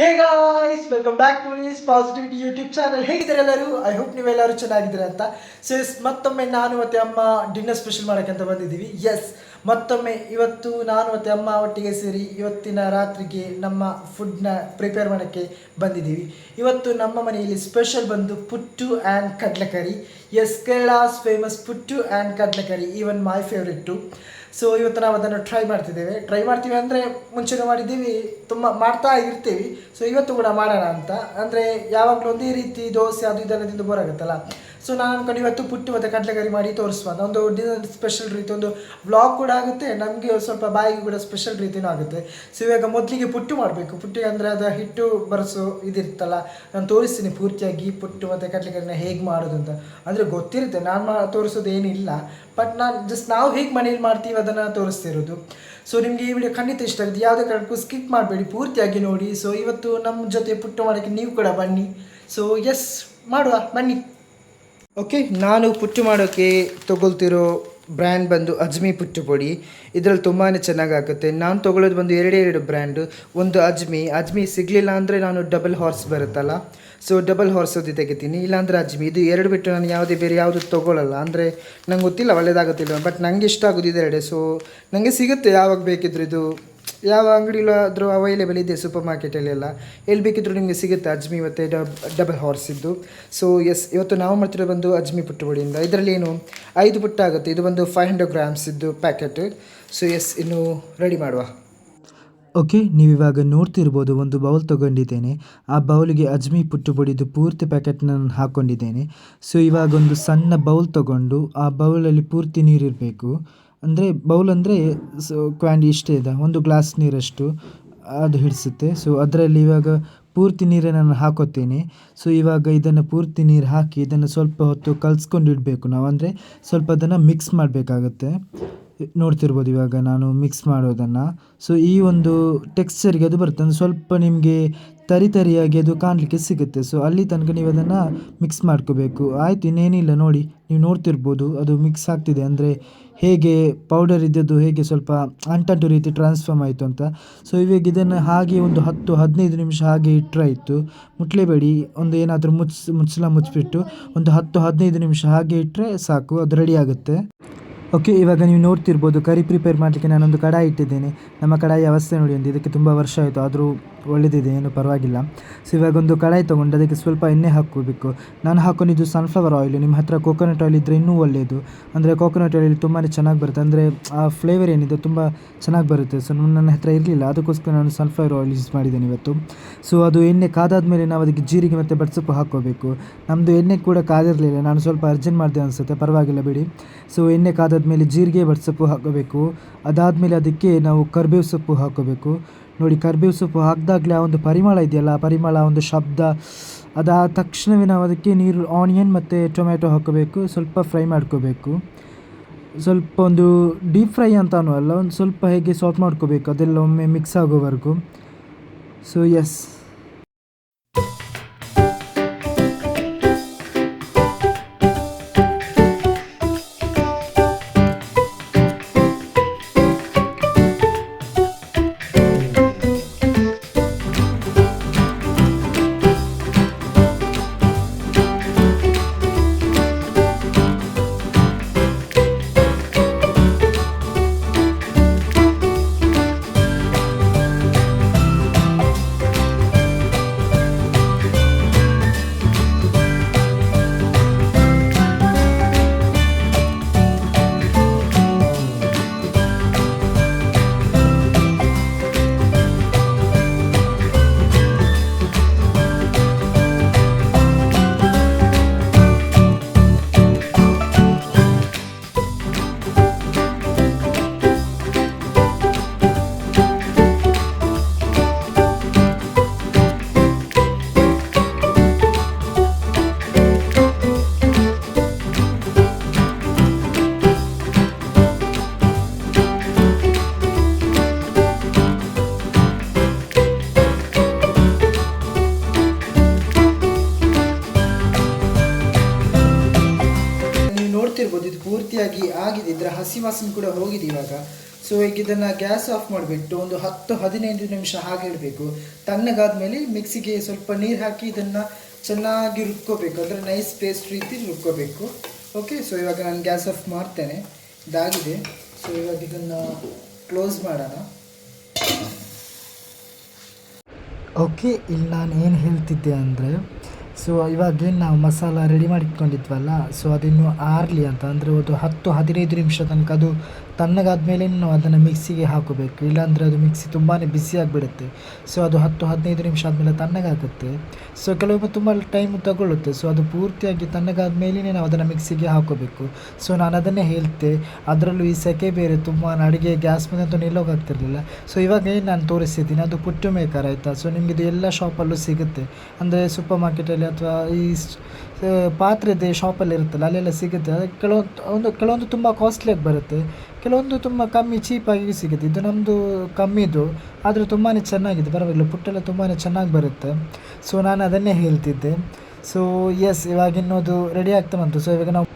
Hey guys welcome back to ease positivity YouTube channel ಹೇಗಿದ್ದಾರೆ ಎಲ್ಲರೂ? I hope ನೀವೆಲ್ಲರೂ ಚೆನ್ನಾಗಿದ್ದೀರಾ ಅಂತ. ಸೊ ಮತ್ತೊಮ್ಮೆ ನಾನು ಮತ್ತೆ ಅಮ್ಮ ಡಿನ್ನರ್ ಸ್ಪೆಷಲ್ ಮಾಡೋಕ್ಕಂತ ಬಂದಿದ್ದೀವಿ. ಎಸ್ ಮತ್ತೊಮ್ಮೆ ಇವತ್ತು ನಾನು ಮತ್ತು ಅಮ್ಮ ಒಟ್ಟಿಗೆ ಸೇರಿ ಇವತ್ತಿನ ರಾತ್ರಿಗೆ ನಮ್ಮ ಫುಡ್ನ ಪ್ರಿಪೇರ್ ಮಾಡೋಕ್ಕೆ ಬಂದಿದ್ದೀವಿ. ಇವತ್ತು ನಮ್ಮ ಮನೆಯಲ್ಲಿ ಸ್ಪೆಷಲ್ ಬಂದು puttu and kadlekari. Yes Kerala's famous puttu and kadlekari even my favourite so ಇವತ್ತು ನಾವು ಅದನ್ನು ಟ್ರೈ ಮಾಡ್ತಿದ್ದೇವೆ. ಟ್ರೈ ಮಾಡ್ತೀವಿ ಅಂದರೆ ಮುಂಚೆನೂ ಮಾಡಿದ್ದೀವಿ, ತುಂಬ ಮಾಡ್ತಾ ಇರ್ತೀವಿ. ಸೊ ಇವತ್ತು ಕೂಡ ಮಾಡೋಣ ಅಂತ. ಅಂದರೆ ಯಾವಾಗಲೂ ಒಂದೇ ರೀತಿ ದೋಸೆ ಅದು ಇದೆಲ್ಲ ತಿಂದು ಬೋರ್ ಆಗುತ್ತಲ್ಲ. ಸೊ ನಾನು ಅನ್ಕೊಂಡು ಇವತ್ತು ಪುಟ್ಟು ಮತ್ತು ಕಡಲೆಕರಿ ಮಾಡಿ ತೋರಿಸುವ. ಒಂದು ದಿನ ಸ್ಪೆಷಲ್ ರೀತಿ, ಒಂದು ವ್ಲಾಗ್ ಕೂಡ ಆಗುತ್ತೆ, ನಮಗೆ ಸ್ವಲ್ಪ ಬಾಯಿಗೆ ಕೂಡ ಸ್ಪೆಷಲ್ ರೀತಿನೂ ಆಗುತ್ತೆ. ಸೊ ಇವಾಗ ಮೊದಲಿಗೆ ಪುಟ್ಟು ಮಾಡಬೇಕು. ಪುಟ್ಟಿಗೆ ಅಂದರೆ ಅದು ಹಿಟ್ಟು ಬರೆಸೋ ಇದಿರ್ತಲ್ಲ, ನಾನು ತೋರಿಸ್ತೀನಿ ಪೂರ್ತಿಯಾಗಿ ಪುಟ್ಟು ಮತ್ತು ಕಡಲೆಕರಿನ ಹೇಗೆ ಮಾಡೋದು ಅಂತ. ಅಂದರೆ ಗೊತ್ತಿರುತ್ತೆ, ನಾನು ಮಾ ತೋರಿಸೋದು ಏನಿಲ್ಲ ಬಟ್ ನಾನು ಜಸ್ಟ್ ನಾವು ಹೇಗೆ ಮನೇಲಿ ಮಾಡ್ತೀವಿ ಅದನ್ನು ತೋರಿಸ್ತಿರೋದು. ಸೊ ನಿಮಗೆ ಈ ವಿಡಿಯೋ ಖಂಡಿತ ಇಷ್ಟ ಆಗುತ್ತೆ. ಯಾವುದೇ ಕಾರಣಕ್ಕೂ ಸ್ಕಿಪ್ ಮಾಡಬೇಡಿ, ಪೂರ್ತಿಯಾಗಿ ನೋಡಿ. ಸೊ ಇವತ್ತು ನಮ್ಮ ಜೊತೆ ಪುಟ್ಟು ಮಾಡೋಕ್ಕೆ ನೀವು ಕೂಡ ಬನ್ನಿ. ಸೊ ಎಸ್ ಮಾಡುವ, ಬನ್ನಿ. ಓಕೆ, ನಾನು ಪುಟ್ಟು ಮಾಡೋಕ್ಕೆ ತೊಗೊಳ್ತಿರೋ ಬ್ರ್ಯಾಂಡ್ ಬಂದು ಅಜ್ಮಿ ಪುಟ್ಟು ಪುಡಿ. ಇದರಲ್ಲಿ ತುಂಬಾ ಚೆನ್ನಾಗಾಗುತ್ತೆ ನಾನು ತೊಗೊಳ್ಳೋದು ಬಂದು ಎರಡೇ ಎರಡು ಬ್ರ್ಯಾಂಡು. ಒಂದು ಅಜ್ಮಿ. ಅಜ್ಮಿ ಸಿಗಲಿಲ್ಲ ಅಂದರೆ ನಾನು ಡಬಲ್ ಹಾರ್ಸ್ ಬರುತ್ತಲ್ಲ? ಸೊ, ಡಬಲ್ ಹಾರ್ಸೋದು ತೆಗಿತೀನಿ. ಇಲ್ಲಾಂದರೆ ಅಜ್ಮಿ. ಇದು ಎರಡು ಬಿಟ್ಟು ನಾನು ಯಾವುದೇ ಬೇರೆ ಯಾವುದು ತೊಗೊಳ್ಳಲ್ಲ ಅಂದರೆ ನಂಗೆ ಗೊತ್ತಿಲ್ಲ ಒಳ್ಳೆಯದಾಗುತ್ತಿಲ್ಲ ಬಟ್ ನನಗೆ ಇಷ್ಟ ಆಗೋದು ಇದೆರಡೆ. ಸೊ ನನಗೆ ಸಿಗುತ್ತೆ ಯಾವಾಗ ಬೇಕಿದ್ರೂ ಇದು. ಯಾವ ಅಂಗಡಿಲಾದರೂ ಅವೈಲೇಬಲ್ ಇದೆ ಸೂಪರ್ ಮಾರ್ಕೆಟಲ್ಲೆಲ್ಲ ಎಲ್ಲಿ. ಬೇಕಿದ್ರು ನಿಮಗೆ ಸಿಗುತ್ತೆ. ಅಜ್ಮಿ ಮತ್ತು ಡಬ್ ಡಬಲ್ ಹಾರ್ಸ್ ಇದ್ದು. ಸೊ ಎಸ್ ಇವತ್ತು ನಾವು ಮಾಡ್ತಿರೋ ಬಂದು ಅಜ್ಮಿ ಪುಟ್ಟುಬಳಿಯಿಂದ ಇದರಲ್ಲಿ ಏನು ಐದು ಪುಟ್ಟ ಆಗುತ್ತೆ. ಇದು ಬಂದು ಫೈವ್ ಹಂಡ್ರೆಡ್ ಗ್ರಾಮ್ಸ್ ಇದ್ದು ಪ್ಯಾಕೆಟ್ ಸೊ ಎಸ್ ಇನ್ನು ರೆಡಿ ಮಾಡುವ. ಓಕೆ ನೀವಿವಾಗ ನೋಡ್ತಿರ್ಬೋದು, ಒಂದು ಬೌಲ್ ತೊಗೊಂಡಿದ್ದೇನೆ. ಆ ಬೌಲಿಗೆ ಅಜ್ಮಿ ಪುಟ್ಟು ಬಡಿದು ಪೂರ್ತಿ ಪ್ಯಾಕೆಟ್ ನಾನು ಹಾಕ್ಕೊಂಡಿದ್ದೇನೆ ಸೊ ಇವಾಗ ಒಂದು ಸಣ್ಣ ಬೌಲ್ ತೊಗೊಂಡು ಆ ಬೌಲಲ್ಲಿ ಪೂರ್ತಿ ನೀರಿರಬೇಕು. ಅಂದರೆ ಬೌಲ್ ಅಂದರೆ ಸೊ ಕ್ವಾಂಡಿ ಇಷ್ಟೇ ಇದೆ. ಒಂದು ಗ್ಲಾಸ್ ನೀರಷ್ಟು ಅದು ಹಿಡಿಸುತ್ತೆ. ಸೊ ಅದರಲ್ಲಿ ಇವಾಗ ಪೂರ್ತಿ ನೀರನ್ನು ನಾನು ಹಾಕೋತೇನೆ. ಸೊ ಇವಾಗ ಇದನ್ನು ಪೂರ್ತಿ ನೀರು ಹಾಕಿ ಇದನ್ನು ಸ್ವಲ್ಪ ಹೊತ್ತು ಕಲ್ಸ್ಕೊಂಡು ಇಡಬೇಕು ನಾವು. ಅಂದರೆ ಸ್ವಲ್ಪ ಅದನ್ನು ಮಿಕ್ಸ್ ಮಾಡಬೇಕಾಗತ್ತೆ. ನೋಡ್ತಿರ್ಬೋದು ಇವಾಗ ನಾನು ಮಿಕ್ಸ್ ಮಾಡೋದನ್ನು. ಸೊ ಈ ಒಂದು ಟೆಕ್ಸ್ಚರ್ಗೆ ಅದು ಬರುತ್ತೆ. ಅಂದರೆ ಸ್ವಲ್ಪ ನಿಮಗೆ ತರಿ ತರಿಯಾಗಿ ಅದು ಕಾಣಲಿಕ್ಕೆ ಸಿಗುತ್ತೆ. ಸೊ ಅಲ್ಲಿ ತನಕ ನೀವು ಅದನ್ನು ಮಿಕ್ಸ್ ಮಾಡ್ಕೋಬೇಕು. ಆಯಿತು, ಇನ್ನೇನಿಲ್ಲ, ನೋಡಿ. ನೀವು ನೋಡ್ತಿರ್ಬೋದು, ಅದು ಮಿಕ್ಸ್ ಆಗ್ತಿದೆ. ಅಂದರೆ ಹೇಗೆ ಪೌಡರ್ ಇದ್ದದ್ದು ಹೇಗೆ ಸ್ವಲ್ಪ ಅಂಟಂಟು ರೀತಿ ಟ್ರಾನ್ಸ್ಫಾರ್ಮ್ ಆಯಿತು ಅಂತ. ಸೊ ಇವಾಗ ಇದನ್ನು ಹಾಗೆ ಒಂದು ಹತ್ತು, ಹದಿನೈದು ನಿಮಿಷ ಹಾಗೆ ಇಟ್ಟರಾಯಿತು ಮುಟ್ಲೇಬೇಡಿ, ಒಂದು ಏನಾದರೂ ಮುಚ್ಚ ಮುಚ್ಚಲ ಮುಚ್ಚಿಬಿಟ್ಟು ಒಂದು ಹತ್ತು, ಹದಿನೈದು ನಿಮಿಷ ಹಾಗೆ ಇಟ್ಟರೆ ಸಾಕು, ಅದು ರೆಡಿ ಆಗುತ್ತೆ. ಓಕೆ ಇವಾಗ ನೀವು ನೋಡ್ತಿರ್ಬೋದು ಕರಿ ಪ್ರಿಪೇರ್ ಮಾಡಲಿಕ್ಕೆ ನಾನೊಂದು ಕಡಾಯಿ ಇಟ್ಟಿದ್ದೇನೆ. ನಮ್ಮ ಕಡಾಯಿ ಅವಸ್ಥೆ ನೋಡಿ ಒಂದು, ಇದಕ್ಕೆ ತುಂಬ ವರ್ಷ ಆಯಿತು, ಆದರೂ ಒಳ್ಳೆದಿದೆ, ಏನು ಪರವಾಗಿಲ್ಲ. ಸೊ ಇವಾಗ ಒಂದು ಕಡಾಯಿ ತೊಗೊಂಡು ಅದಕ್ಕೆ ಸ್ವಲ್ಪ ಎಣ್ಣೆ ಹಾಕೋಬೇಕು ನಾನು ಹಾಕೊಂಡಿದ್ದು ಸನ್ಫ್ಲವರ್ ಆಯಿಲ್ ನಿಮ್ಮ ಹತ್ರ ಕೋಕೋನಟ್ ಆಯಿಲ್ ಇದ್ದರೆ ಇನ್ನೂ ಒಳ್ಳೆಯದು. ಅಂದರೆ ಕೋಕೋನಟ್ ಆಯಿಲ್ ತುಂಬಾ ಚೆನ್ನಾಗಿ ಬರುತ್ತೆ. ಅಂದರೆ ಆ ಫ್ಲೇವರ್ ಏನಿದೆ ತುಂಬ ಚೆನ್ನಾಗಿ ಬರುತ್ತೆ. ಸೊ ನನ್ನ ಹತ್ರ ಇರಲಿಲ್ಲ, ಅದಕ್ಕೋಸ್ಕರ ನಾನು ಸನ್ಫ್ಲವರ್ ಆಯಿಲ್ ಯೂಸ್ ಮಾಡಿದ್ದೇನೆ ಇವತ್ತು. ಸೊ ಅದು ಎಣ್ಣೆ ಕಾದಾದ ಮೇಲೆ ನಾವು ಅದಕ್ಕೆ ಜೀರಿಗೆ ಮತ್ತು ಬಡ್ಸೊಪ್ಪು ಹಾಕೋಬೇಕು ನಮ್ಮದು ಎಣ್ಣೆ ಕೂಡ ಕಾದಿರಲಿಲ್ಲ. ನಾನು ಸ್ವಲ್ಪ ಅರ್ಜೆಂಟ್ ಮಾಡಿದೆ ಅನಿಸುತ್ತೆ, ಪರವಾಗಿಲ್ಲ ಬಿಡಿ. ಸೊ ಎಣ್ಣೆ ಕಾದಾದ್ಮೇಲೆ ಜೀರಿಗೆ ಬಡ್ಸೊಪ್ಪು ಹಾಕೋಬೇಕು ಅದಾದಮೇಲೆ ಅದಕ್ಕೆ ನಾವು ಕರ್ಬೇವು ಸೊಪ್ಪು ಹಾಕೋಬೇಕು ನೋಡಿ ಕರ್ಬೇವು ಸೊಪ್ಪು ಹಾಕಿದಾಗಲೇ ಆ ಒಂದು ಪರಿಮಳ ಇದೆಯಲ್ಲ, ಆ ಪರಿಮಳ ಒಂದು ಶಬ್ದ ಅದಾದ ತಕ್ಷಣವೇ ನಾವು ಅದಕ್ಕೆ ನೀರು, ಆನಿಯನ್ ಮತ್ತು ಟೊಮ್ಯಾಟೊ ಹಾಕೋಬೇಕು ಸ್ವಲ್ಪ ಫ್ರೈ ಮಾಡ್ಕೋಬೇಕು. ಸ್ವಲ್ಪ ಒಂದು ಡೀಪ್ ಫ್ರೈ ಅಂತಾನು ಅಲ್ಲ, ಒಂದು ಸ್ವಲ್ಪ ಹೇಗೆ ಸಾಫ್ಟ್ ಮಾಡ್ಕೋಬೇಕು, ಅದೆಲ್ಲ ಒಮ್ಮೆ ಮಿಕ್ಸ್ ಆಗೋವರೆಗೂ. ಸೊ ಎಸ್ ಹೋಗಿದೆ ಸೊ ಈಗ ಇದನ್ನು ಗ್ಯಾಸ್ ಆಫ್ ಮಾಡಿಬಿಟ್ಟು ಒಂದು ಹತ್ತು, ಹದಿನೈದು ನಿಮಿಷ ಹಾಗೆ ಇಡಬೇಕು. ತಣ್ಣಗಾದ್ಮೇಲೆ ಮಿಕ್ಸಿಗೆ ಸ್ವಲ್ಪ ನೀರು ಹಾಕಿ ಇದನ್ನು ಚೆನ್ನಾಗಿ ರುಬ್ಕೋಬೇಕು. ಅಂದರೆ ನೈಸ್ ಪೇಸ್ಟ್ ರೀತಿ ರುಬ್ಕೋಬೇಕು. ಓಕೆ ಸೊ ಇವಾಗ ನಾನು ಗ್ಯಾಸ್ ಆಫ್ ಮಾಡ್ತೇನೆ. ಇದಾಗಿದೆ. ಸೊ ಇವಾಗ ಇದನ್ನು ಕ್ಲೋಸ್ ಮಾಡೋಣ. ಓಕೆ ಇಲ್ಲಿ ನಾನು ಏನು ಹೇಳ್ತಿದ್ದೆ ಅಂದರೆ ಸೊ ಇವಾಗೇನು ನಾವು ಮಸಾಲ ರೆಡಿ ಮಾಡಿಟ್ಕೊಂಡಿದ್ವಲ್ಲ ಸೊ ಅದಿನ್ನು ಆರಲಿ ಅಂತ, ಅಂದರೆ ಒಂದು ಹತ್ತು ಹದಿನೈದು ನಿಮಿಷ ತನಕ ಅದು ತಣ್ಣಗಾದ್ಮೇಲೆ ನಾವು ಅದನ್ನು ಮಿಕ್ಸಿಗೆ ಹಾಕೋಬೇಕು. ಇಲ್ಲಾಂದರೆ ಅದು ಮಿಕ್ಸಿ ತುಂಬಾ ಬಿಸಿ ಆಗಿಬಿಡುತ್ತೆ. ಸೊ ಅದು ಹತ್ತು ಹದಿನೈದು ನಿಮಿಷ ಆದಮೇಲೆ ತಣ್ಣಗಾಗುತ್ತೆ. ಸೊ ಕೆಲವೊಮ್ಮೆ ತುಂಬ ಟೈಮ್ ತಗೊಳ್ಳುತ್ತೆ. ಸೊ ಅದು ಪೂರ್ತಿಯಾಗಿ ತಣ್ಣಗಾದ್ಮೇಲೆ ನಾವು ಅದನ್ನು ಮಿಕ್ಸಿಗೆ ಹಾಕೋಬೇಕು. ಸೊ ನಾನು ಅದನ್ನೇ ಹೇಳ್ತೆ. ಅದರಲ್ಲೂ ಈ ಸೆಕೆ ಬೇರೆ ತುಂಬ ಅಡುಗೆ ಗ್ಯಾಸ್ ಮೇಲೆ ಅಂತೂ ನಿಲ್ಲೋಗಾಗ್ತಿರ್ಲಿಲ್ಲ. ಸೊ ಇವಾಗ ಏನು ನಾನು ತೋರಿಸ್ತಿದ್ದೀನಿ, ಅದು ಪುಟ್ಟು ಮೇಕರ್ ಆಯಿತಾ? ಸೊ ನಿಮಗಿದು ಎಲ್ಲ ಶಾಪಲ್ಲೂ ಸಿಗುತ್ತೆ. ಅಂದರೆ ಸೂಪರ್ ಮಾರ್ಕೆಟಲ್ಲಿ ಅಥವಾ ಈ ಪಾತ್ರೆದೆ ಶಾಪಲ್ಲಿ ಇರುತ್ತಲ್ಲ, ಅಲ್ಲೆಲ್ಲ ಸಿಗುತ್ತೆ. ಅದಕ್ಕೆ ಕೆಲವೊಂದು, ಒಂದು, ಕೆಲವೊಂದು ತುಂಬ ಕಾಸ್ಟ್ಲಿಯಾಗಿ ಬರುತ್ತೆ. ಕೆಲವೊಂದು ತುಂಬ ಕಮ್ಮಿ ಚೀಪಾಗಿ ಸಿಗುತ್ತೆ. ಇದು ನಮ್ಮದು ಕಮ್ಮಿದು, ಆದರೆ ತುಂಬಾ ಚೆನ್ನಾಗಿದೆ. ಪರವಾಗಿಲ್ಲ, ಪುಟ್ಟೆಲ್ಲ ತುಂಬಾ ಚೆನ್ನಾಗಿ ಬರುತ್ತೆ. ಸೊ ನಾನು ಅದನ್ನೇ ಹೇಳ್ತಿದ್ದೆ. ಸೊ ಎಸ್ ಇವಾಗಿನ್ನೋದು ರೆಡಿ ಆಗ್ತಾ ಬಂತು. ಸೊ ಇವಾಗ ನಾವು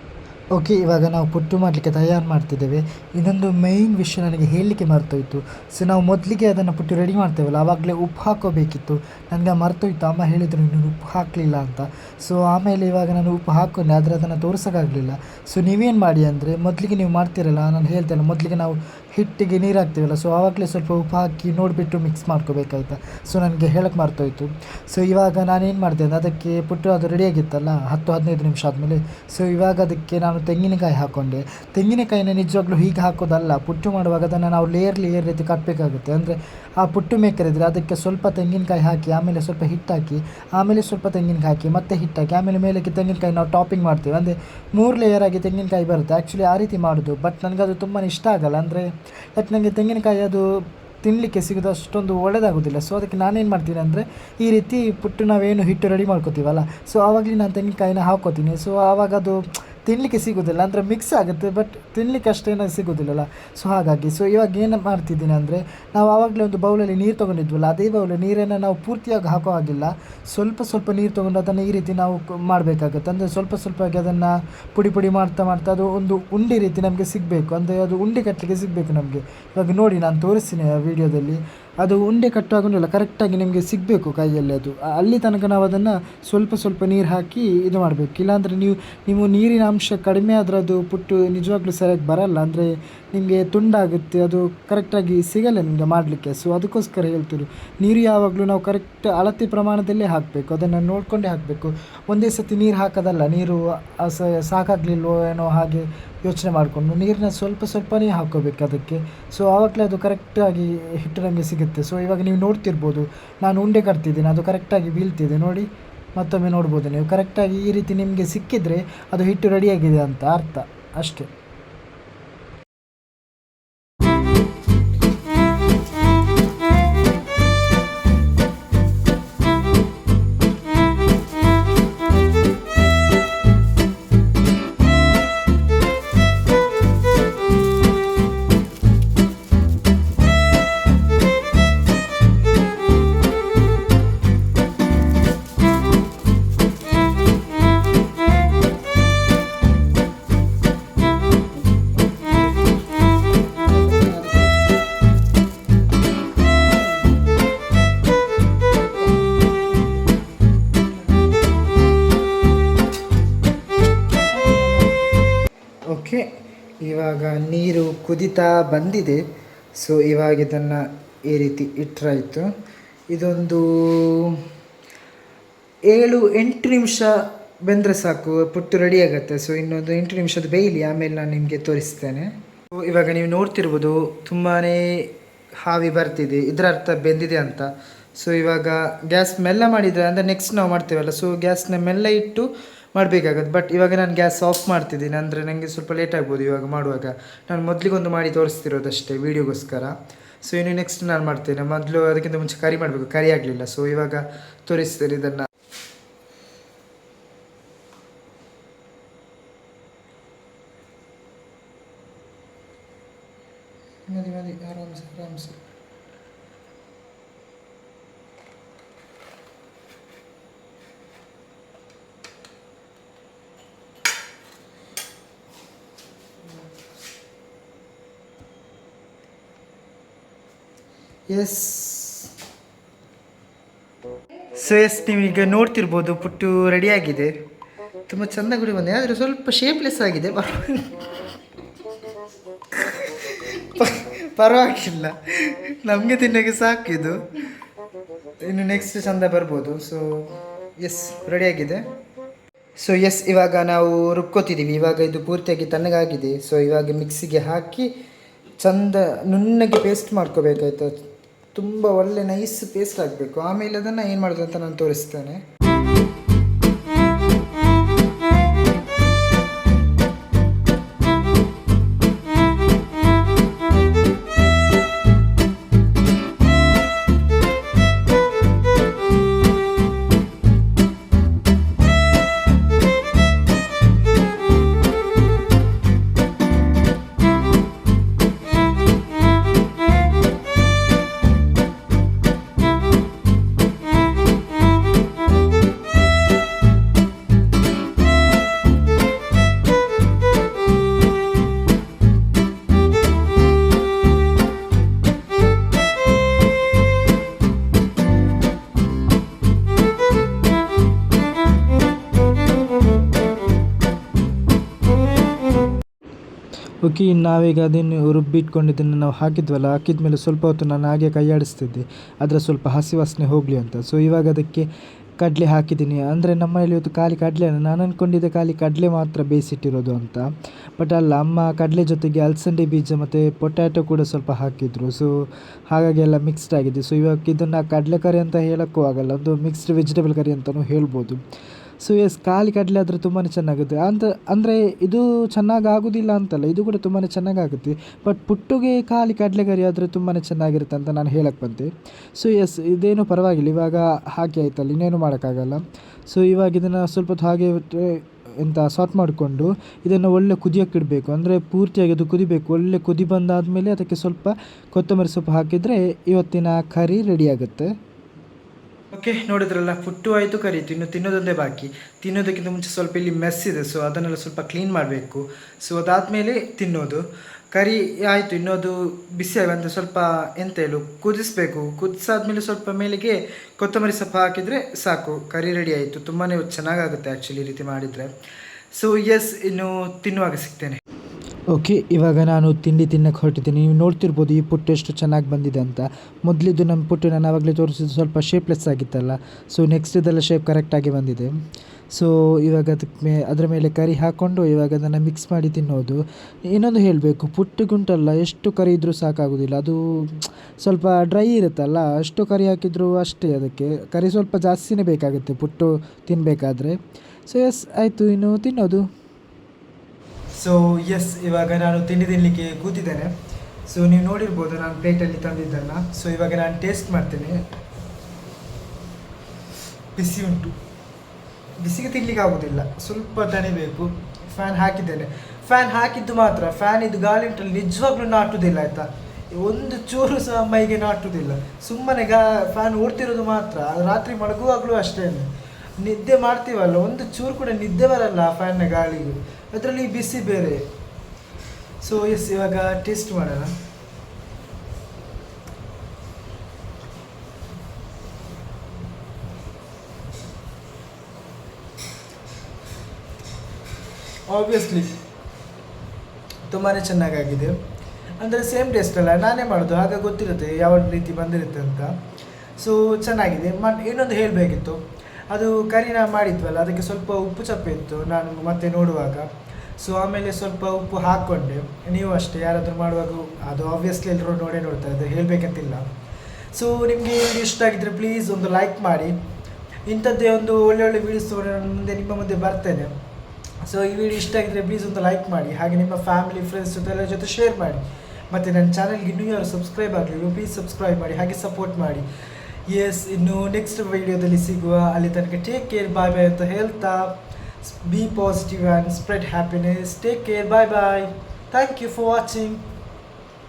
ಓಕೆ, ಇವಾಗ ನಾವು ಪುಟ್ಟು ಮಾಡಲಿಕ್ಕೆ ತಯಾರು ಮಾಡ್ತಿದ್ದೇವೆ. ಇನ್ನೊಂದು ಮೈನ್ ವಿಷಯ ನನಗೆ ಹೇಳಲಿಕ್ಕೆ ಮರ್ತೋಯ್ತು. ಸೊ ನಾವು ಮೊದಲಿಗೆ ಅದನ್ನು ಪುಟ್ಟು ರೆಡಿ ಮಾಡ್ತೇವಲ್ಲ, ಆವಾಗಲೇ ಉಪ್ಪು ಹಾಕೋಬೇಕಿತ್ತು. ನನಗೆ ಮರ್ತೋಯ್ತು. ಅಮ್ಮ ಹೇಳಿದರು, ನೀನು ಉಪ್ಪು ಹಾಕಲಿಲ್ಲ ಅಂತ. ಸೊ ಆಮೇಲೆ ಇವಾಗ ನಾನು ಉಪ್ಪು ಹಾಕ್ಕೊಂಡೆ ಆದರೆ ಅದನ್ನು ತೋರಿಸೋಕ್ಕಾಗಲಿಲ್ಲ. ಸೊ ನೀವೇನು ಮಾಡಿ ಅಂದರೆ, ಮೊದಲಿಗೆ ನೀವು ಮಾಡ್ತೀರಲ್ಲ, ನಾನು ಹೇಳ್ತೇನೆ, ಮೊದಲಿಗೆ ನಾವು ಹಿಟ್ಟಿಗೆ ನೀರು ಹಾಕ್ತೀವಲ್ಲ ಸೊ ಆವಾಗಲೇ ಸ್ವಲ್ಪ ಉಪ್ಪು ಹಾಕಿ ನೋಡಿಬಿಟ್ಟು ಮಿಕ್ಸ್ ಮಾಡ್ಕೋಬೇಕಾಯ್ತಾ? ಸೊ ನನಗೆ ಹೇಳಕ್ಕೆ ಮರ್ತೋಯ್ತು. ಸೊ ಇವಾಗ ನಾನೇನು ಮಾಡಿದೆ ಅದಕ್ಕೆ ಪುಟ್ಟು ಅದು ರೆಡಿಯಾಗಿತ್ತಲ್ಲ ಹತ್ತು ಹದಿನೈದು ನಿಮಿಷ ಆದಮೇಲೆ. ಸೊ ಇವಾಗ ಅದಕ್ಕೆ ನಾನು ತೆಂಗಿನಕಾಯಿ ಹಾಕ್ಕೊಂಡೆ ತೆಂಗಿನಕಾಯಿನ ನಿಜವಾಗ್ಲೂ ಹೀಗೆ ಹಾಕೋದಲ್ಲ, ಪುಟ್ಟು ಮಾಡುವಾಗ ಅದನ್ನು ನಾವು ಲೇಯರ್ ಲೇಯರ್ ರೀತಿ ಕಟ್ಟಬೇಕಾಗುತ್ತೆ ಅಂದರೆ ಆ ಪುಟ್ಟು ಮೇಕರ್ ಇದ್ದರೆ ಅದಕ್ಕೆ ಸ್ವಲ್ಪ ತೆಂಗಿನಕಾಯಿ ಹಾಕಿ, ಆಮೇಲೆ ಸ್ವಲ್ಪ ಹಿಟ್ಟಾಕಿ ಆಮೇಲೆ ಸ್ವಲ್ಪ ತೆಂಗಿನಕಾಯಿ ಹಾಕಿ, ಮತ್ತೆ ಹಿಟ್ಟಾಕಿ ಆಮೇಲೆ ಮೇಲಕ್ಕೆ ತೆಂಗಿನಕಾಯಿ ನಾವು ಟಾಪಿಂಗ್ ಮಾಡ್ತೀವಿ. ಅಂದರೆ ಮೂರು ಲೇಯರ್ ಆಗಿ ತೆಂಗಿನಕಾಯಿ ಬರುತ್ತೆ. ಆ್ಯಕ್ಚುಲಿ ಆ ರೀತಿ ಮಾಡೋದು ಬಟ್ ನನಗೆ ಅದು ತುಂಬಾ ಇಷ್ಟ ಆಗಲ್ಲ. ಅಂದರೆ ಯಾಕೆ ನನಗೆ ತೆಂಗಿನಕಾಯಿ ಅದು ತಿನ್ನಲಿಕ್ಕೆ ಸಿಗೋದು ಅಷ್ಟೊಂದು ಒಳ್ಳೆಯದಾಗೋದಿಲ್ಲ ಸೊ ಅದಕ್ಕೆ ನಾನೇನು ಮಾಡ್ತೀನಿ ಅಂದರೆ ಈ ರೀತಿ ಪುಟ್ಟು ನಾವೇನು ಹಿಟ್ಟು ರೆಡಿ ಮಾಡ್ಕೋತೀವಲ್ಲ ಸೊ ಆವಾಗಲೇ ನಾನು ತೆಂಗಿನಕಾಯಿನ ಹಾಕೋತೀನಿ. ಸೊ ಆವಾಗ ಅದು ತಿನ್ನಲಿಕ್ಕೆ ಸಿಗೋದಿಲ್ಲ, ಅಂದರೆ ಮಿಕ್ಸ್ ಆಗುತ್ತೆ ಬಟ್ ತಿನ್ನಲಿಕ್ಕೆ ಅಷ್ಟೇನೂ ಸಿಗೋದಿಲ್ಲಲ್ಲ. ಸೊ ಹಾಗಾಗಿ ಸೊ ಇವಾಗ ಏನು ಮಾಡ್ತಿದ್ದೀನಿ ಅಂದರೆ, ನಾವು ಆವಾಗಲೇ ಒಂದು ಬೌಲಲ್ಲಿ ನೀರು ತೊಗೊಂಡಿದ್ವಲ್ಲ, ಅದೇ ಬೌಲಲ್ಲಿ ನೀರನ್ನು ನಾವು ಪೂರ್ತಿಯಾಗಿ ಹಾಕೋ ಹಾಗಿಲ್ಲ. ಸ್ವಲ್ಪ ಸ್ವಲ್ಪ ನೀರು ತೊಗೊಂಡು ಅದನ್ನು ಈ ರೀತಿ ನಾವು ಮಾಡಬೇಕಾಗುತ್ತೆ. ಅಂದರೆ ಸ್ವಲ್ಪ ಸ್ವಲ್ಪವಾಗಿ ಅದನ್ನು ಪುಡಿ ಪುಡಿ ಮಾಡ್ತಾ ಮಾಡ್ತಾ ಅದು ಒಂದು ಉಂಡೆ ರೀತಿ ನಮಗೆ ಸಿಗಬೇಕು. ಅಂದರೆ ಅದು ಉಂಡೆ ಕಟ್ಟಲಿಕ್ಕೆ ಸಿಗಬೇಕು ನಮಗೆ. ಇವಾಗ ನೋಡಿ, ನಾನು ತೋರಿಸ್ತೀನಿ ಆ ವಿಡಿಯೋದಲ್ಲಿ ಅದು ಉಂಡೆ ಕಟ್ಟುವಾಗಲ್ಲ ಕರೆಕ್ಟಾಗಿ ನಿಮಗೆ ಸಿಗಬೇಕು ಕೈಯಲ್ಲಿ ಅದು. ಅಲ್ಲಿ ತನಕ ನಾವು ಅದನ್ನು ಸ್ವಲ್ಪ ಸ್ವಲ್ಪ ನೀರು ಹಾಕಿ ಇದು ಮಾಡಬೇಕು. ಇಲ್ಲಾಂದರೆ ನೀವು ನೀವು ನೀರಿನ ಅಂಶ ಕಡಿಮೆ ಆದರೆ ಅದು ಪುಟ್ಟು ನಿಜವಾಗ್ಲೂ ಸರಿಯಾಗಿ ಬರಲ್ಲ. ಅಂದರೆ ನಿಮಗೆ ತುಂಡಾಗುತ್ತೆ, ಅದು ಕರೆಕ್ಟಾಗಿ ಸಿಗಲ್ಲ ನಿಮಗೆ ಮಾಡಲಿಕ್ಕೆ. ಸೊ ಅದಕ್ಕೋಸ್ಕರ ಹೇಳ್ತಿರು ನೀರು ಯಾವಾಗಲೂ ನಾವು ಕರೆಕ್ಟ್ ಅಳತೆ ಪ್ರಮಾಣದಲ್ಲೇ ಹಾಕಬೇಕು. ಅದನ್ನು ನೋಡಿಕೊಂಡೇ ಹಾಕಬೇಕು. ಒಂದೇ ಸತಿ ನೀರು ಹಾಕೋದಲ್ಲ, ನೀರು ಸಾಕಾಗಲಿಲ್ವೋ ಏನೋ ಹಾಗೆ ಯೋಚನೆ ಮಾಡಿಕೊಂಡು ನೀರನ್ನ ಸ್ವಲ್ಪ ಸ್ವಲ್ಪನೇ ಹಾಕೋಬೇಕು ಅದಕ್ಕೆ. ಸೊ ಆವಾಗಲೇ ಅದು ಕರೆಕ್ಟಾಗಿ ಹಿಟ್ಟು ನಮಗೆ ಸಿಗುತ್ತೆ. ಸೊ ಇವಾಗ ನೀವು ನೋಡ್ತಿರ್ಬೋದು, ನಾನು ಉಂಡೆ ಕಟ್ತಿದ್ದೀನಿ, ಅದು ಕರೆಕ್ಟಾಗಿ ಬೀಳ್ತಿದೆ. ನೋಡಿ, ಮತ್ತೊಮ್ಮೆ ನೋಡ್ಬೋದು ನೀವು. ಕರೆಕ್ಟಾಗಿ ಈ ರೀತಿ ನಿಮಗೆ ಸಿಕ್ಕಿದರೆ ಅದು ಹಿಟ್ಟು ರೆಡಿಯಾಗಿದೆ ಅಂತ ಅರ್ಥ. ಅಷ್ಟೇ. ಇವಾಗ ನೀರು ಕುದಿತಾ ಬಂದಿದೆ. ಸೊ ಇವಾಗ ಇದನ್ನು ಈ ರೀತಿ ಇಟ್ಟರಾಯಿತು ಇದೊಂದು ಏಳು ಎಂಟು ನಿಮಿಷ ಬೆಂದರೆ ಸಾಕು, ಪುಟ್ಟು ರೆಡಿ ಆಗುತ್ತೆ. ಸೊ ಇನ್ನೊಂದು ಎಂಟು ನಿಮಿಷದ ಬೇಯಲಿ, ಆಮೇಲೆ ನಾನು ನಿಮಗೆ ತೋರಿಸ್ತೇನೆ. ಸೊ ಇವಾಗ ನೀವು ನೋಡ್ತಿರ್ಬೋದು ತುಂಬಾ ಹಾವಿ ಬರ್ತಿದೆ. ಇದರ ಅರ್ಥ ಬೆಂದಿದೆ ಅಂತ. ಸೊ ಇವಾಗ ಗ್ಯಾಸ್ ಮೆಲ್ಲ ಮಾಡಿದರೆ, ಅಂದರೆ ನೆಕ್ಸ್ಟ್ ನಾವು ಮಾಡ್ತೇವಲ್ಲ. ಸೊ ಗ್ಯಾಸ್ನ ಮೆಲ್ಲ ಇಟ್ಟು ಮಾಡಬೇಕಾಗತ್ತೆ. ಬಟ್ ಇವಾಗ ನಾನು ಗ್ಯಾಸ್ ಆಫ್ ಮಾಡ್ತಿದ್ದೀನಿ. ಅಂದರೆ ನನಗೆ ಸ್ವಲ್ಪ ಲೇಟ್ ಆಗ್ಬೋದು ಇವಾಗ ಮಾಡುವಾಗ. ನಾನು ಮೊದಲಿಗೊಂದು ಮಾಡಿ ತೋರಿಸ್ತಿರೋದಷ್ಟೇ ವೀಡಿಯೋಗೋಸ್ಕರ ಸೊ ಇನ್ನು ನೆಕ್ಸ್ಟ್ ನಾನು ಮಾಡ್ತೇನೆ. ಮೊದಲು ಅದಕ್ಕಿಂತ ಮುಂಚೆ ಕರಿ ಮಾಡಬೇಕು. ಕರಿ ಆಗಲಿಲ್ಲ. ಸೊ ಇವಾಗ ತೋರಿಸ್ತೇನೆ ಇದನ್ನು. ಮದಿ ಮದಿ ಆರಾಮ್ಸೆ ಆರಾಮ್ಸೆ. ಎಸ್. ಸೊ ಎಸ್ ನೀವೀಗ ನೋಡ್ತಿರ್ಬೋದು ಪುಟ್ಟು ರೆಡಿಯಾಗಿದೆ. ತುಂಬ ಚೆಂದ ಗುಡಿ ಬಂದೆ ಆದರೆ ಸ್ವಲ್ಪ ಶೇಪ್ಲೆಸ್ ಆಗಿದೆ. ಪರವಾಗಿಲ್ಲ. ನಮಗೆ ತಿನ್ನೋಕ್ಕೆ ಸಾಕಿದು ಇನ್ನು ನೆಕ್ಸ್ಟ್ ಚಂದ ಬರ್ಬೋದು. ಸೊ ಎಸ್ ರೆಡಿಯಾಗಿದೆ. ಸೊ ಎಸ್ ಇವಾಗ ನಾವು ರುಬ್ಕೋತಿದ್ದೀವಿ ಇವಾಗ ಇದು ಪೂರ್ತಿಯಾಗಿ ತಣ್ಣಗಾಗಿದೆ. ಸೊ ಇವಾಗ ಮಿಕ್ಸಿಗೆ ಹಾಕಿ ಚಂದ ನುಣ್ಣಗೆ ಪೇಸ್ಟ್ ಮಾಡ್ಕೋಬೇಕಾಯ್ತು. ತುಂಬ ಒಳ್ಳೆ ನೈಸ್ ಪೇಸ್ಟ್ ಆಗಬೇಕು. ಆಮೇಲೆ ಅದನ್ನು ಏನು ಮಾಡೋದು ಅಂತ ನಾನು ತೋರಿಸ್ತೇನೆ. ಇನ್ನು ನಾವೀಗ ಅದನ್ನು ರುಬ್ಬಿಟ್ಕೊಂಡಿದ್ದನ್ನು ನಾವು ಹಾಕಿದ್ವಲ್ಲ, ಹಾಕಿದ ಮೇಲೆ ಸ್ವಲ್ಪ ಹೊತ್ತು ನಾನು ಹಾಗೆ ಕೈಯಾಡಿಸ್ತಿದ್ದೆ. ಅದರ ಸ್ವಲ್ಪ ಹಸಿ ವಾಸನೆ ಹೋಗಲಿ ಅಂತ. ಸೊ ಇವಾಗ ಅದಕ್ಕೆ ಕಡಲೆ ಹಾಕಿದ್ದೀನಿ. ಅಂದರೆ ನಮ್ಮನೇಲಿ ಇವತ್ತು ಖಾಲಿ ಕಡಲೆ ನಾನು ಅಂದ್ಕೊಂಡಿದ್ದೆ ಖಾಲಿ ಕಡಲೆ ಮಾತ್ರ ಬೇಯಿಸಿಟ್ಟಿರೋದು ಅಂತ. ಬಟ್ ಅಲ್ಲ, ಅಮ್ಮ ಕಡಲೆ ಜೊತೆಗೆ ಅಲಸಂದೆ ಬೀಜ ಮತ್ತು ಪೊಟ್ಯಾಟೊ ಕೂಡ ಸ್ವಲ್ಪ ಹಾಕಿದ್ರು. ಸೊ ಹಾಗಾಗಿ ಎಲ್ಲ ಮಿಕ್ಸ್ಡ್ ಆಗಿದೆ. ಸೊ ಇವಾಗ ಇದನ್ನು ಕಡಲೆ ಕರಿ ಅಂತ ಹೇಳೋಕ್ಕೂ ಆಗಲ್ಲ. ಒಂದು ಮಿಕ್ಸ್ಡ್ ವೆಜಿಟೇಬಲ್ ಕರಿ ಅಂತಲೂ ಹೇಳ್ಬೋದು. ಸೊ ಎಸ್ ಖಾಲಿ ಕಡಲೆ ಆದರೆ ತುಂಬಾ ಚೆನ್ನಾಗುತ್ತೆ. ಅಂತ, ಅಂದರೆ ಇದು ಚೆನ್ನಾಗಿ ಆಗೋದಿಲ್ಲ ಅಂತಲ್ಲ, ಇದು ಕೂಡ ತುಂಬಾ ಚೆನ್ನಾಗಾಗುತ್ತೆ ಬಟ್ ಪುಟ್ಟುಗೆ ಖಾಲಿ ಕಡಲೆಗರಿ ಆದರೆ ತುಂಬಾ ಚೆನ್ನಾಗಿರುತ್ತೆ ಅಂತ ನಾನು ಹೇಳಕ್ಕೆ ಬಂತೆ ಸೊ ಎಸ್ ಇದೇನು ಪರವಾಗಿಲ್ಲ. ಇವಾಗ ಹಾಗೆ ಆಯ್ತಲ್ಲ, ಇನ್ನೇನು ಮಾಡೋಕ್ಕಾಗಲ್ಲ. ಸೊ ಇವಾಗ ಇದನ್ನು ಸ್ವಲ್ಪ ಹೊತ್ತು ಹಾಗೆ ಎಂತ ಸಾಟ್ ಮಾಡಿಕೊಂಡು ಇದನ್ನು ಒಳ್ಳೆ ಕುದಿಯೋಕೆ ಇಡಬೇಕು. ಅಂದರೆ ಪೂರ್ತಿಯಾಗಿ ಅದು ಕುದಿಬೇಕು. ಒಳ್ಳೆ ಕುದಿ ಬಂದಾದಮೇಲೆ ಅದಕ್ಕೆ ಸ್ವಲ್ಪ ಕೊತ್ತಂಬರಿ ಸೊಪ್ಪು ಹಾಕಿದರೆ ಇವತ್ತಿನ ಕರಿ ರೆಡಿ ಆಗುತ್ತೆ. ಓಕೆ, ನೋಡಿದ್ರಲ್ಲ, ಪುಟ್ಟು ಆಯಿತು ಕರೀತು ಇನ್ನು ತಿನ್ನೋದೊಂದೇ ಬಾಕಿ. ತಿನ್ನೋದಕ್ಕಿಂತ ಮುಂಚೆ ಸ್ವಲ್ಪ ಇಲ್ಲಿ ಮೆಸ್ ಇದೆ ಸೊ ಅದನ್ನೆಲ್ಲ ಸ್ವಲ್ಪ ಕ್ಲೀನ್ ಮಾಡಬೇಕು. ಸೊ ಅದಾದಮೇಲೆ ತಿನ್ನೋದು. ಕರಿ, ಆಯಿತು, ಇನ್ನೊಂದು ಬಿಸಿ ಅಂದರೆ ಸ್ವಲ್ಪ ಎಂತ ಹೇಳು, ಕುದಿಸ್ಬೇಕು. ಕುದಿಸಾದ್ಮೇಲೆ ಸ್ವಲ್ಪ ಮೇಲೆಗೆ ಕೊತ್ತಂಬರಿ ಸೊಪ್ಪು ಹಾಕಿದರೆ ಸಾಕು. ಕರಿ ರೆಡಿ ಆಯಿತು. ತುಂಬಾ ಚೆನ್ನಾಗಾಗುತ್ತೆ ಆ್ಯಕ್ಚುಲಿ ಈ ರೀತಿ ಮಾಡಿದರೆ. ಸೊ ಎಸ್ ಇನ್ನು ತಿನ್ನುವಾಗ ಸಿಗ್ತೇನೆ. ಓಕೆ, ಇವಾಗ ನಾನು ತಿಂಡಿ ತಿನ್ನಕ್ಕೆ ಹೊರಟಿದ್ದೀನಿ. ನೀವು ನೋಡ್ತಿರ್ಬೋದು, ಈ ಪುಟ್ಟು ಎಷ್ಟು ಚೆನ್ನಾಗಿ ಬಂದಿದೆ ಅಂತ. ಮೊದಲಿದ್ದು ನಮ್ಮ ಪುಟ್ಟು ನಾನು ಆವಾಗಲೇ ತೋರಿಸಿದ್ದು ಸ್ವಲ್ಪ ಶೇಪ್ಲೆಸ್ ಆಗಿತ್ತಲ್ಲ. ಸೊ ನೆಕ್ಸ್ಟ್ ಇದೆಲ್ಲ ಶೇಪ್ ಕರೆಕ್ಟಾಗಿ ಬಂದಿದೆ. ಸೊ ಇವಾಗ ಅದಕ್ಕೆ ಮೇ, ಅದರ ಮೇಲೆ ಕರಿ ಹಾಕ್ಕೊಂಡು ಇವಾಗ ಅದನ್ನು ಮಿಕ್ಸ್ ಮಾಡಿ ತಿನ್ನೋದು. ಇನ್ನೊಂದು ಹೇಳಬೇಕು ಪುಟ್ಟಿಗುಂಟಲ್ಲ ಎಷ್ಟು ಕರಿ ಇದ್ದರೂ ಸಾಕಾಗೋದಿಲ್ಲ. ಅದು ಸ್ವಲ್ಪ ಡ್ರೈ ಇರುತ್ತಲ್ಲ, ಅಷ್ಟು ಕರಿ ಹಾಕಿದರೂ ಅಷ್ಟೇ ಅದಕ್ಕೆ. ಕರಿ ಸ್ವಲ್ಪ ಜಾಸ್ತಿನೇ ಬೇಕಾಗುತ್ತೆ, ಪುಟ್ಟು ತಿನ್ನಬೇಕಾದ್ರೆ ಸೊ ಎಸ್ ಆಯಿತು, ಇನ್ನು ತಿನ್ನೋದು. ಸೊ ಎಸ್ ಇವಾಗ ನಾನು ತಿಂಡಿ ತಿನ್ನಲಿಕ್ಕೆ ಕೂತಿದ್ದೇನೆ. ಸೊ ನೀವು ನೋಡಿರ್ಬೋದು ನಾನು ಪ್ಲೇಟಲ್ಲಿ ತಂದಿದ್ದನ್ನು. ಸೊ ಇವಾಗ ನಾನು ಟೇಸ್ಟ್ ಮಾಡ್ತೇನೆ. ಬಿಸಿ ಉಂಟು. ಬಿಸಿಗೆ ತಿನ್ನಲಿಕ್ಕೆ ಆಗೋದಿಲ್ಲ. ಸ್ವಲ್ಪ ತಣಿಬೇಕು ಫ್ಯಾನ್ ಹಾಕಿದ್ದೇನೆ. ಫ್ಯಾನ್ ಹಾಕಿದ್ದು ಮಾತ್ರ. ಫ್ಯಾನ್ ಇದು ಗಾಳಿ ಉಂಟು ನಿಜವಾಗ್ಲೂ ನಾಟುವುದಿಲ್ಲ ಆಯಿತಾ? ಒಂದು ಚೂರು ಸಹ ಮೈಗೆ ನಾಟುವುದಿಲ್ಲ ಸುಮ್ಮನೆ ಗಾ ಫ್ಯಾನ್ ಓಡ್ತಿರೋದು ಮಾತ್ರ. ರಾತ್ರಿ ಮಲಗುವಾಗಲೂ ಅಷ್ಟೇ ನಿದ್ದೆ ಮಾಡ್ತೀವಲ್ಲ, ಒಂದು ಚೂರು ಕೂಡ ನಿದ್ದೆ ಬರಲ್ಲ ಆ ಫ್ಯಾನ್ನ ಗಾಳಿಗೆ. ಅದರಲ್ಲಿ ಬಿಸಿ ಬೇರೆ. ಸೊ ಎಸ್ ಇವಾಗ ಟೇಸ್ಟ್ ಮಾಡೋಣ. ಆಬ್ವಿಯಸ್ಲಿ ತುಂಬಾ ಚೆನ್ನಾಗಾಗಿದೆ. ಅಂದರೆ ಸೇಮ್ ಟೇಸ್ಟ್ ಅಲ್ಲ, ನಾನೇ ಮಾಡೋದು, ಆಗ ಗೊತ್ತಿರುತ್ತೆ ಯಾವ ರೀತಿ ಬಂದಿರುತ್ತೆ ಅಂತ. ಸೊ ಚೆನ್ನಾಗಿದೆ. ಮ ಇನ್ನೊಂದು ಹೇಳಬೇಕಿತ್ತು. ಅದು ಕರಿನ ಮಾಡಿದ್ವಲ್ಲ, ಅದಕ್ಕೆ ಸ್ವಲ್ಪ ಉಪ್ಪು ಚಪ್ಪೆ ಇತ್ತು, ನಾನು ಮತ್ತೆ ನೋಡುವಾಗ. ಸೊ ಆಮೇಲೆ ಸ್ವಲ್ಪ ಉಪ್ಪು ಹಾಕ್ಕೊಂಡೆ. ನೀವು ಅಷ್ಟೇ, ಯಾರಾದರೂ ಮಾಡುವಾಗ ಅದು ಆಬ್ವಿಯಸ್ಲಿ ಎಲ್ಲರೂ ನೋಡೇ ನೋಡ್ತಾರೆ ಅದು ಹೇಳಬೇಕಂತಿಲ್ಲ. ಸೊ ನಿಮಗೆ ಇಷ್ಟ ಆಗಿದ್ದರೆ ಪ್ಲೀಸ್ ಒಂದು ಲೈಕ್ ಮಾಡಿ. ಇಂಥದ್ದೇ ಒಂದು ಒಳ್ಳೆ ವೀಡಿಯೋಸ್ ನಾನು ಮುಂದೆ ನಿಮ್ಮ ಮುಂದೆ ಬರ್ತೇನೆ. ಸೊ ಈ ವಿಡಿಯೋ ಇಷ್ಟ ಆಗಿದ್ದರೆ ಪ್ಲೀಸ್ ಒಂದು ಲೈಕ್ ಮಾಡಿ, ಹಾಗೆ ನಿಮ್ಮ ಫ್ಯಾಮಿಲಿ ಫ್ರೆಂಡ್ಸ್ ಜೊತೆ ಎಲ್ಲರ ಜೊತೆ ಶೇರ್ ಮಾಡಿ. ಮತ್ತು ನನ್ನ ಚಾನಲ್ಗೆ ಇನ್ನೂ ಯಾರು ಸಬ್ಸ್ಕ್ರೈಬ್ ಆಗಲಿಲ್ಲ ಪ್ಲೀಸ್ ಸಬ್ಸ್ಕ್ರೈಬ್ ಮಾಡಿ, ಹಾಗೆ ಸಪೋರ್ಟ್ ಮಾಡಿ. ಎಸ್ ಇನ್ನು ನೆಕ್ಸ್ಟ್ ವೀಡಿಯೋದಲ್ಲಿ ಸಿಗುವ, ಅಲ್ಲಿ ತನಕ ಟೇಕ್ ಕೇರ್ ಬಾಯ್ ಬಾಯ್ ಅಂತ ಹೇಳ್ತಾ. be positive and spread happiness. Take care. Bye bye thank you for watching.